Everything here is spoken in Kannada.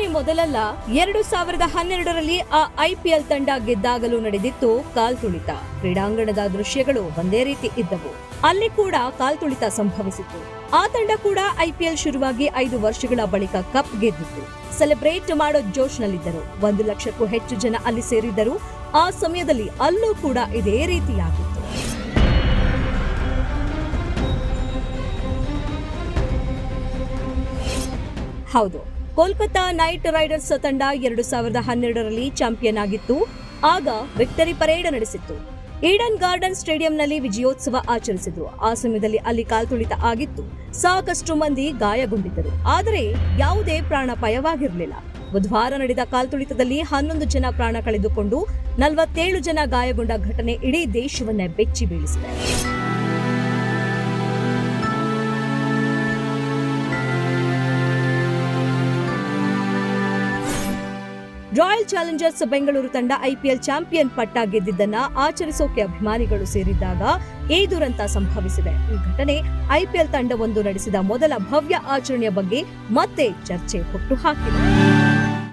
ಮೊದಲಲ್ಲ, ಎರಡು ಸಾವಿರದ ಹನ್ನೆರಡರಲ್ಲಿ ಆ ಐಪಿಎಲ್ ತಂಡ ಗೆದ್ದಾಗಲೂ ನಡೆದಿತ್ತು ಕಾಲ್ತುಳಿತ. ಕ್ರೀಡಾಂಗಣದ ದೃಶ್ಯಗಳು ಒಂದೇ ರೀತಿ ಇದ್ದವು. ಅಲ್ಲಿ ಕೂಡ ಕಾಲ್ತುಳಿತ ಸಂಭವಿಸಿತ್ತು ಆ ತಂಡ ಕೂಡ ಐಪಿಎಲ್ ಶುರುವಾಗಿ ಐದು ವರ್ಷಗಳ ಬಳಿಕ ಕಪ್ ಗೆದ್ದಿತ್ತು. ಸೆಲೆಬ್ರೇಟ್ ಮಾಡೋ ಜೋಶ್ನಲ್ಲಿದ್ದರು. ಒಂದು ಲಕ್ಷಕ್ಕೂ ಹೆಚ್ಚು ಜನ ಅಲ್ಲಿ ಸೇರಿದ್ದರು ಆ ಸಮಯದಲ್ಲಿ ಅಲ್ಲೂ ಕೂಡ ಇದೇ ರೀತಿಯಾಗಿತ್ತು. ಹೌದು. ಕೋಲ್ಕತಾ ನೈಟ್ ರೈಡರ್ಸ್ ತಂಡ ಎರಡು ಸಾವಿರದ ಹನ್ನೆರಡರಲ್ಲಿ ಚಾಂಪಿಯನ್ ಆಗಿತ್ತು. ಆಗ ವಿಕ್ಟರಿ ಪರೇಡ್ ನಡೆಸಿತ್ತು. ಈಡನ್ ಗಾರ್ಡನ್ ಸ್ಟೇಡಿಯಂನಲ್ಲಿ ವಿಜಯೋತ್ಸವ ಆಚರಿಸಿದ್ರು. ಆ ಸಮಯದಲ್ಲಿ ಅಲ್ಲಿ ಕಾಲ್ತುಳಿತ ಆಗಿತ್ತು. ಸಾಕಷ್ಟು ಮಂದಿ ಗಾಯಗೊಂಡಿದ್ದರು. ಆದರೆ ಯಾವುದೇ ಪ್ರಾಣಪಾಯವಾಗಿರಲಿಲ್ಲ. ಬುಧವಾರ ನಡೆದ ಕಾಲ್ತುಳಿತದಲ್ಲಿ ಹನ್ನೊಂದು ಜನ ಪ್ರಾಣ ಕಳೆದುಕೊಂಡು ನಲವತ್ತೇಳು ಜನ ಗಾಯಗೊಂಡ ಘಟನೆ ಇಡೀ ದೇಶವನ್ನೇ ಬೆಚ್ಚಿ ಬೀಳಿಸಿದೆ. ರಾಯಲ್ ಚಾಲೆಂಜರ್ಸ್ ಬೆಂಗಳೂರು ತಂಡ ಐಪಿಎಲ್ ಚಾಂಪಿಯನ್ ಪಟ್ಟ ಗೆದ್ದಿದ್ದನ್ನ ಆಚರಿಸೋಕೆ ಅಭಿಮಾನಿಗಳು ಸೇರಿದ್ದಾಗ ಈ ದುರಂತ ಸಂಭವಿಸಿದೆ. ಈ ಘಟನೆ ಐಪಿಎಲ್ ತಂಡವೊಂದು ನಡೆಸಿದ ಮೊದಲ ಭವ್ಯ ಆಚರಣೆಯ ಬಗ್ಗೆ ಮತ್ತೆ ಚರ್ಚೆ ಹುಟ್ಟುಹಾಕಿದೆ